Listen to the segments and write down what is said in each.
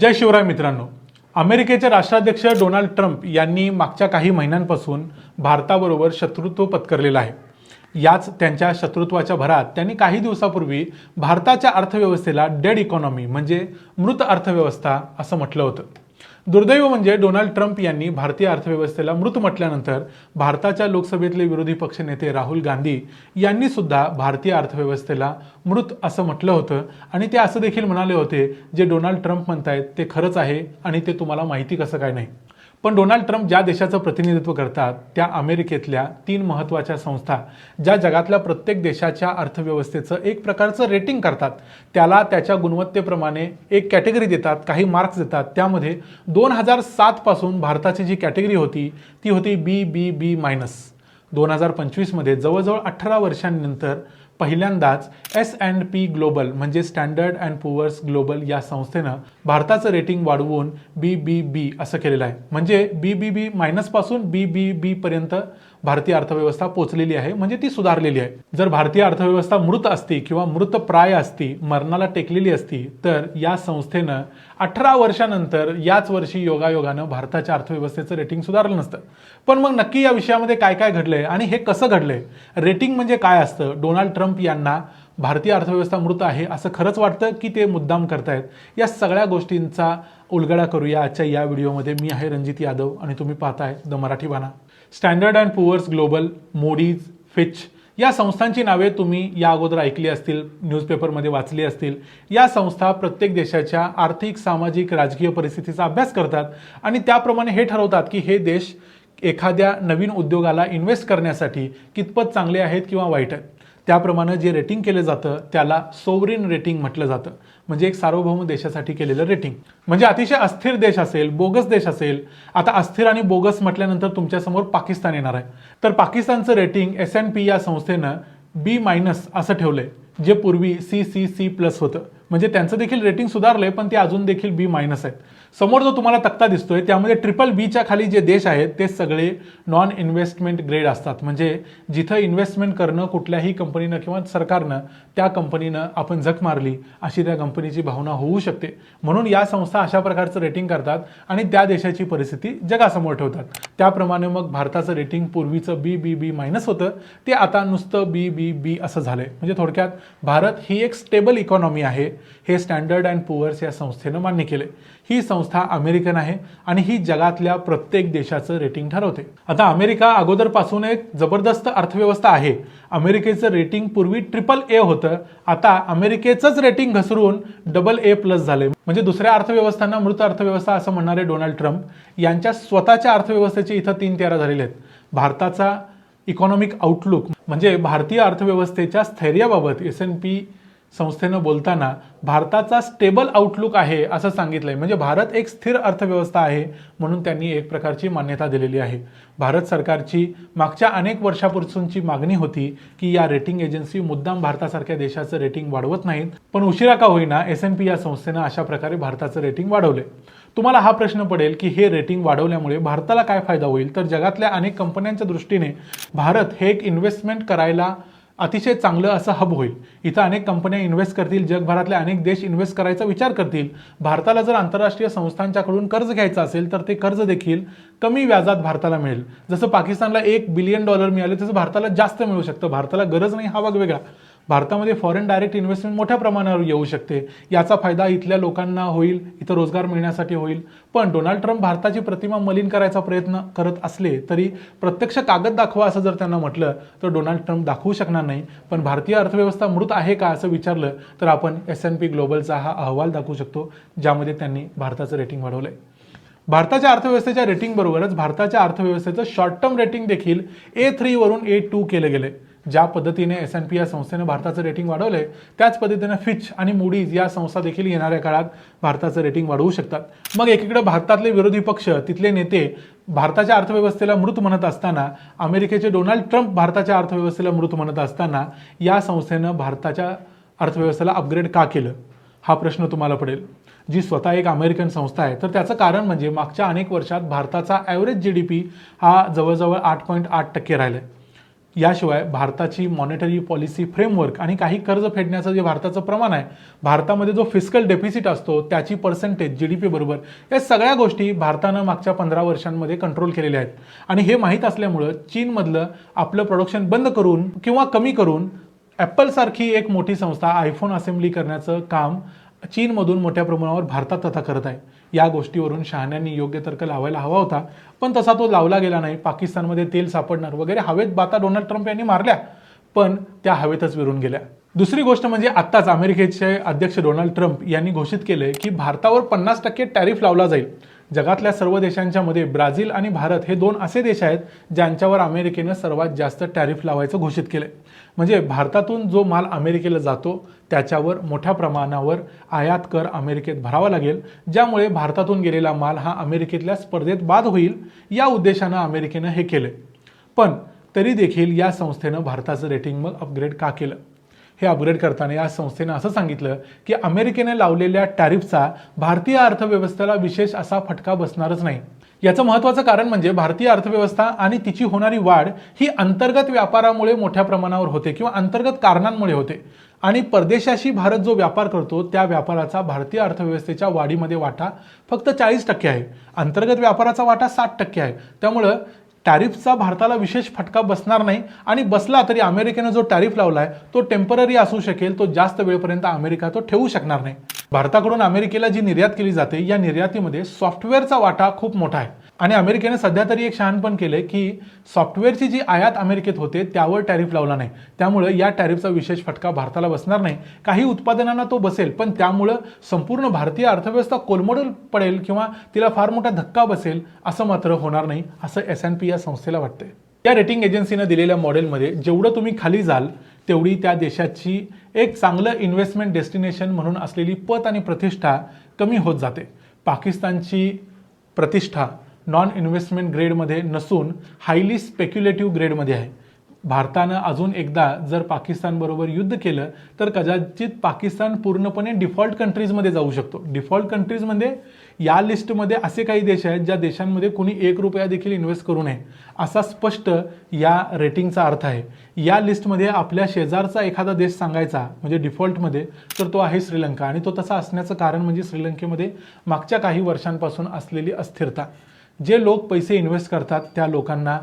जय शिवराय मित्रांनो. अमेरिकेचे राष्ट्राध्यक्ष डोनाल्ड ट्रम्प यांनी मागच्या काही महिन्यांपासून भारताबरोबर शत्रुत्व पत्करलेलं आहे. याच त्यांच्या शत्रुत्वाच्या भरात त्यांनी काही दिवसापूर्वी भारताच्या अर्थव्यवस्थेला डेड इकॉनॉमी म्हणजे मृत अर्थव्यवस्था असं म्हटलं होतं. दुर्दैव म्हणजे डोनाल्ड ट्रम्प यांनी भारतीय अर्थव्यवस्थेला मृत म्हटल्यानंतर भारताच्या लोकसभेतले विरोधी पक्षनेते राहुल गांधी यांनी सुद्धा भारतीय अर्थव्यवस्थेला मृत असं म्हटलं होतं. आणि ते असं देखील म्हणाले होते जे डोनाल्ड ट्रम्प म्हणतायत ते खरंच आहे आणि ते तुम्हाला माहिती कसं काय नाही? पण डोनाल्ड ट्रम्प ज्या देशाचं प्रतिनिधित्व करतात त्या अमेरिकेतल्या तीन महत्त्वाच्या संस्था ज्या जगातल्या प्रत्येक देशाच्या अर्थव्यवस्थेचं एक प्रकारचं रेटिंग करतात त्याला त्याच्या गुणवत्तेप्रमाणे एक कॅटेगरी देतात काही मार्क्स देतात. त्यामध्ये दोन हजार सातपासून भारताची जी कॅटेगरी होती ती होती बी बी बी मायनस दोन हजार पंचवीसमध्ये जवळजवळ अठरा वर्षांनंतर पहिल्यांदाच एस अँड पी ग्लोबल म्हणजे स्टँडर्ड अँड पुअर्स ग्लोबल या संस्थेनं भारताचं रेटिंग वाढवून बी बी बी असं केलेलं आहे. म्हणजे बी बी बी मायनसपासून बी बी बी पर्यंत भारतीय अर्थव्यवस्था पोचलेली आहे म्हणजे ती सुधारलेली आहे. जर भारतीय अर्थव्यवस्था मृत असती किंवा मृत प्राय असती मरणाला टेकलेली असती तर या संस्थेनं अठरा वर्षानंतर याच वर्षी योगायोगानं भारताच्या अर्थव्यवस्थेचं रेटिंग सुधारलं नसतं. पण मग नक्की या विषयामध्ये काय काय घडलंय आणि हे कसं घडलंय? रेटिंग म्हणजे काय असतं? डोनाल्ड ट्रम्प यांना भारतीय अर्थव्यवस्था मृत आहे असं खरंच वाटतं की ते मुद्दाम करतायत? या सगळ्या गोष्टींचा उलगडा करूया. आजच्या या व्हिडिओमध्ये मी आहे रणजित यादव आणि तुम्ही पाहताय the Marathi Bana. Standard and Poor's Global Moody's Fitch या संस्थांची नावे तुम्ही या अगोदर ऐकली असतील न्यूजपेपरमध्ये वाचली असतील. या संस्था प्रत्येक देशाच्या आर्थिक सामाजिक राजकीय परिस्थितीचा अभ्यास करतात आणि त्याप्रमाणे हे ठरवतात की हे देश एखाद्या नवीन उद्योगाला इन्व्हेस्ट करण्यासाठी कितपत चांगले आहेत किंवा वाईट आहेत. त्याप्रमाणे जे रेटिंग केलं जातं त्याला सोवरिन रेटिंग म्हटलं जातं. म्हणजे एक सार्वभौम देशासाठी केलेलं रेटिंग म्हणजे अतिशय अस्थिर देश असेल बोगस देश असेल आता अस्थिर आणि बोगस म्हटल्यानंतर तुमच्यासमोर पाकिस्तान येणार आहे. तर पाकिस्तानचं रेटिंग एस एन पी या संस्थेनं बी मायनस असं ठेवलंय जे पूर्वी सी सी सी प्लस होतं. म्हणजे त्यांचं देखील रेटिंग सुधारलंय पण ते अजून देखील बी मायनस आहेत. समोर जो तुम्हाला तक्ता दिसतोय त्यामध्ये ट्रिपल बीच्या खाली जे देश आहेत ते सगळे नॉन इन्व्हेस्टमेंट ग्रेड असतात. म्हणजे जिथं इन्व्हेस्टमेंट करणं कुठल्याही कंपनीनं किंवा सरकारनं त्या कंपनीनं आपण जख मारली अशी त्या कंपनीची भावना होऊ शकते. म्हणून या संस्था अशा प्रकारचं रेटिंग करतात आणि त्या देशाची परिस्थिती जगासमोर ठेवतात. त्याप्रमाणे मग भारताचं रेटिंग पूर्वीचं बी बी बी मायनस होतं. ते आता नुसतं बी बी बी असं झालंय. म्हणजे थोडक्यात भारत ही एक स्टेबल इकॉनॉमी आहे. हे स्टँडर्ड अँड पुअर्स या संस्थेनं मान्य केले ही संस्था अमेरिकन आहे आणि ही जगातल्या प्रत्येक देशाचं रेटिंग ठरवते. आता अमेरिका अगोदरपासून एक जबरदस्त अर्थव्यवस्था आहे. अमेरिकेचं रेटिंग पूर्वी ट्रिपल ए होतं. आता अमेरिकेचंच रेटिंग घसरून डबल ए प्लस झाले म्हणजे दुसऱ्या अर्थव्यवस्थांना मृत अर्थव्यवस्था असं म्हणणारे डोनाल्ड ट्रम्प यांच्या स्वतःच्या अर्थव्यवस्थेचे इथं तीन तेरा झालेले आहेत. भारताचा इकॉनॉमिक आउटलुक म्हणजे भारतीय अर्थव्यवस्थेच्या स्थैर्याबाबत एस एन पी संस्थेनं बोलताना भारताचा स्टेबल आउटलुक आहे असं सांगितलंय. म्हणजे भारत एक स्थिर अर्थव्यवस्था आहे म्हणून त्यांनी एक प्रकारची मान्यता दिलेली आहे. भारत सरकारची मागच्या अनेक वर्षापासूनची मागणी होती की या रेटिंग एजन्सी मुद्दाम भारतासारख्या देशाचं रेटिंग वाढवत नाहीत. पण उशिरा का होईना एस एन पी या संस्थेनं अशा प्रकारे भारताचं रेटिंग वाढवले तुम्हाला हा प्रश्न पडेल की हे रेटिंग वाढवल्यामुळे भारताला काय फायदा होईल? तर जगातल्या अनेक कंपन्यांच्या दृष्टीने भारत हे एक इन्व्हेस्टमेंट करायला अतिशय चांगलं असं हब होईल. इथं अनेक कंपन्या इन्व्हेस्ट करतील जगभरातले अनेक देश इन्व्हेस्ट करायचा विचार करतील. भारताला जर आंतरराष्ट्रीय संस्थांच्याकडून कर्ज घ्यायचं असेल तर ते कर्ज देखील कमी व्याजात भारताला मिळेल. जसं पाकिस्तानला एक बिलियन डॉलर मिळाले तसं भारताला जास्त मिळू शकतं. भारताला गरज नाही हा भाग वेगळा भारतामध्ये फॉरेन डायरेक्ट इन्व्हेस्टमेंट मोठ्या प्रमाणावर येऊ शकते. याचा फायदा इथल्या लोकांना होईल इथं रोजगार मिळण्यासाठी होईल. पण डोनाल्ड ट्रम्प भारताची प्रतिमा मलिन करायचा प्रयत्न करत असले तरी प्रत्यक्ष कागद दाखवा असं जर त्यांना म्हटलं तर डोनाल्ड ट्रम्प दाखवू शकणार नाही. पण भारतीय अर्थव्यवस्था मृत आहे का असं विचारलं तर आपण एस एन पी ग्लोबलचा हा अहवाल दाखवू शकतो ज्यामध्ये त्यांनी भारताचं रेटिंग वाढवलं आहे भारताच्या अर्थव्यवस्थेच्या रेटिंगबरोबरच भारताच्या अर्थव्यवस्थेचं शॉर्ट टर्म रेटिंग देखील ए थ्रीवरून ए टू केलं आहे ज्या पद्धतीने एस एन पी या संस्थेनं भारताचं रेटिंग वाढवलं आहे त्याच पद्धतीने फिच आणि मुडीज या संस्था देखील येणाऱ्या काळात भारताचं रेटिंग वाढवू शकतात. मग एकीकडे भारतातले विरोधी पक्ष तिथले नेते भारताच्या अर्थव्यवस्थेला मृत म्हणत असताना अमेरिकेचे डोनाल्ड ट्रम्प भारताच्या अर्थव्यवस्थेला मृत म्हणत असताना या संस्थेनं भारताच्या अर्थव्यवस्थेला अपग्रेड का केलं? हा प्रश्न तुम्हाला पडेल. जी स्वतः एक अमेरिकन संस्था आहे तर त्याचं कारण म्हणजे मागच्या अनेक वर्षात भारताचा ॲव्हरेज जी डी पी हा जवळजवळ आठ पॉईंट आठ टक्के राहिला आहे याशिवाय भारताची मॉनिटरी पॉलिसी फ्रेमवर्क आणि काही कर्ज फेडण्याचं जे भारताचं प्रमाण आहे भारतामध्ये जो फिस्कल डेफिसिट असतो त्याची पर्सेंटेज जी डी पी बरोबर या सगळ्या गोष्टी भारतानं मागच्या पंधरा वर्षांमध्ये कंट्रोल केलेल्या आहेत. आणि हे माहीत असल्यामुळं चीनमधलं आपलं प्रोडक्शन बंद करून किंवा कमी करून ॲपलसारखी एक मोठी संस्था आयफोन असेंब्ली करण्याचं काम चीनमधून मोठ्या प्रमाणावर भारतात तथा करत आहे. या गोष्टीवरून शहाण्यांनी योग्य तर्क लावायला हवा होता. पण तसा तो लावला गेला नाही. पाकिस्तानमध्ये तेल सापडणार वगैरे हवेत बाता डोनाल्ड ट्रम्प यांनी मारल्या. पण त्या हवेतच विरून गेल्या. दुसरी गोष्ट म्हणजे आत्ताच अमेरिकेचे अध्यक्ष डोनाल्ड ट्रम्प यांनी घोषित केले की भारतावर पन्नास टक्के टॅरिफ लावला जाईल. जगातल्या सर्व देशांच्या मध्ये ब्राझील आणि भारत हे दोन असे देश आहेत ज्यांच्यावर अमेरिकेनं सर्वात जास्त टॅरिफ लावायचं घोषित केलंय. म्हणजे भारतातून जो माल अमेरिकेला जातो त्याच्यावर मोठ्या प्रमाणावर आयात कर अमेरिकेत भरावा लागेल ज्यामुळे भारतातून गेलेला माल हा अमेरिकेतल्या स्पर्धेत बाद होईल या उद्देशानं अमेरिकेनं हे केलंय. पण तरी देखील या संस्थेनं भारताचं रेटिंग मग अपग्रेड का केलं? हे अपग्रेड करताना या संस्थेनं असं सांगितलं की अमेरिकेने लावलेल्या टॅरिफचा भारतीय अर्थव्यवस्थेला विशेष असा फटका बसणारच नाही. याचं महत्त्वाचं कारण म्हणजे भारतीय अर्थव्यवस्था आणि तिची होणारी वाढ ही अंतर्गत व्यापारामुळे मोठ्या प्रमाणावर होते किंवा अंतर्गत कारणांमुळे होते. आणि परदेशाशी भारत जो व्यापार करतो त्या व्यापाराचा भारतीय अर्थव्यवस्थेच्या वाढीमध्ये वाटा फक्त चाळीस टक्के आहे. अंतर्गत व्यापाराचा वाटा साठ टक्के आहे. त्यामुळं टॅरिफचा भारताला विशेष फटका बसणार नाही आणि बसला तरी अमेरिकेनं जो टॅरिफ लावला आहे तो टेंपररी असू शकेल तो जास्त वेळपर्यंत अमेरिका तो ठेवू शकणार नाही. भारताकडून अमेरिकेला जी निर्यात केली जाते या निर्यातीमध्ये सॉफ्टवेअरचा वाटा खूप मोठा आहे. आणि अमेरिकेने सध्या तरी एक शहाणपण केलंय की सॉफ्टवेअरची जी आयात अमेरिकेत होते त्यावर टॅरिफ लावला नाही. त्यामुळे या टॅरिफचा विशेष फटका भारताला बसणार नाही. काही उत्पादनांना तो बसेल पण त्यामुळं संपूर्ण भारतीय अर्थव्यवस्था कोलमडून पडेल किंवा तिला फार मोठा धक्का बसेल असं मात्र होणार नाही असं एस एन पी या संस्थेला वाटतंय. या रेटिंग एजन्सीनं दिलेल्या मॉडेलमध्ये जेवढं तुम्ही खाली जाल तेवढी त्या देशाची एक चांगलं इन्व्हेस्टमेंट डेस्टिनेशन म्हणून असलेली पत आणि प्रतिष्ठा कमी होत जाते. पाकिस्तानची प्रतिष्ठा नॉन इन्व्हेस्टमेंट ग्रेडमध्ये नसून हायली स्पेक्युलेटिव्ह ग्रेडमध्ये आहे. भारतानं अजून एकदा जर पाकिस्तानबरोबर युद्ध केलं तर कदाचित पाकिस्तान पूर्णपणे डिफॉल्ट कंट्रीजमध्ये जाऊ शकतो. डिफॉल्ट कंट्रीजमध्ये म्हणजे या लिस्टमध्ये असे काही देश आहेत ज्या देशांमध्ये कुणी एक रुपया देखील इन्व्हेस्ट करू नये असा स्पष्ट या रेटिंगचा अर्थ आहे. या लिस्टमध्ये आपल्या शेजारचा एखादा देश सांगायचा म्हणजे डिफॉल्टमध्ये तर तो आहे श्रीलंका. आणि तो तसा असण्याचं कारण म्हणजे श्रीलंकेमध्ये मागच्या काही वर्षांपासून असलेली अस्थिरता. जे लोक पैसे इन्व्हेस्ट करतात त्या लोकांना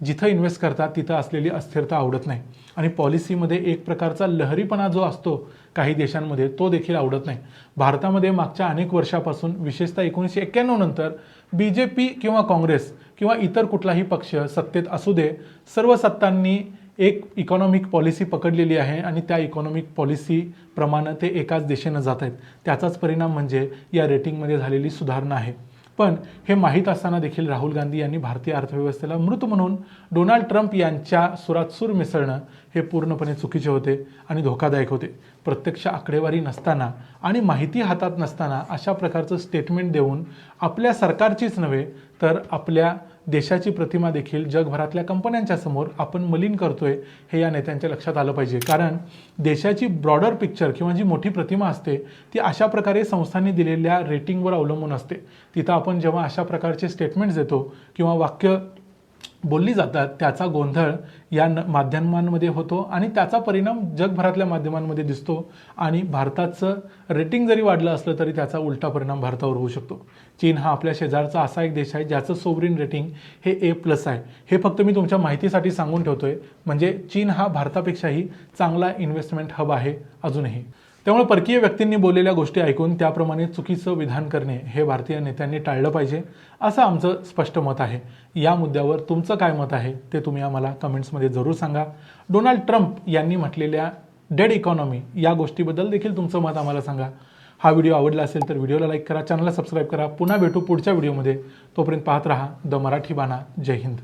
जिथं इन्व्हेस्ट करतात तिथं असलेली अस्थिरता आवडत नाही. आणि पॉलिसीमध्ये एक प्रकारचा लहरीपणा जो असतो काही देशांमध्ये तो देखील आवडत नाही. भारतामध्ये मागच्या अनेक वर्षापासून विशेषतः एकोणीसशे एक्क्याण्णव नंतर बी जे पी किंवा काँग्रेस किंवा इतर कुठलाही पक्ष सत्तेत असू दे सर्व सत्तांनी एक इकॉनॉमिक पॉलिसी पकडलेली आहे आणि त्या इकॉनॉमिक पॉलिसीप्रमाणे ते एकाच दिशेनं जात आहेत. त्याचाच परिणाम म्हणजे या रेटिंगमध्ये झालेली सुधारणा आहे. पण हे माहीत असताना देखील राहुल गांधी यांनी भारतीय अर्थव्यवस्थेला मृत म्हणून डोनाल्ड ट्रम्प यांच्या सुरात सूर मिसळणं हे पूर्णपणे चुकीचे होते आणि धोकादायक होते. प्रत्यक्ष आकडेवारी नसताना आणि माहिती हातात नसताना अशा प्रकारचं स्टेटमेंट देऊन आपल्या सरकारचीच नव्हे तर आपल्या देशाची प्रतिमा देखील जगभरातल्या कंपन्यांच्या समोर आपण मलिन करतोय हे या नेत्यांच्या लक्षात आलं पाहिजे. कारण देशाची ब्रॉडर पिक्चर किंवा जी मोठी प्रतिमा असते ती अशा प्रकारे संस्थांनी दिलेल्या रेटिंगवर अवलंबून असते. तिथं आपण जेव्हा अशा प्रकारचे स्टेटमेंट्स देतो किंवा वाक्य बोलली जातात त्याचा गोंधळ या न माध्यमांमध्ये होतो आणि त्याचा परिणाम जगभरातल्या माध्यमांमध्ये दिसतो आणि भारताचं रेटिंग जरी वाढलं असलं तरी त्याचा उलटा परिणाम भारतावर होऊ शकतो. चीन हा आपल्या शेजारचा असा एक देश आहे ज्याचं सोवरीन रेटिंग हे ए प्लस आहे. हे फक्त मी तुमच्या माहितीसाठी सांगून ठेवतो आहे म्हणजे चीन हा भारतापेक्षाही चांगला इन्व्हेस्टमेंट हब आहे अजूनही. त्यामुळे परकीय व्यक्तींनी बोललेल्या गोष्टी ऐकून त्याप्रमाणे चुकीचं विधान करणे हे भारतीय नेत्यांनी टाळलं पाहिजे असं आमचं स्पष्ट मत आहे. या मुद्द्यावर तुमचं काय मत आहे ते तुम्ही आम्हाला कमेंट्समध्ये जरूर सांगा. डोनाल्ड ट्रम्प यांनी म्हटलेल्या डेड इकॉनॉमी या गोष्टीबद्दल देखील तुमचं मत आम्हाला सांगा. हा व्हिडिओ आवडला असेल तर व्हिडिओला लाईक करा चॅनलला सबस्क्राईब करा. पुन्हा भेटू पुढच्या व्हिडिओमध्ये. तोपर्यंत पाहत राहा द मराठी बाणा. जय हिंद.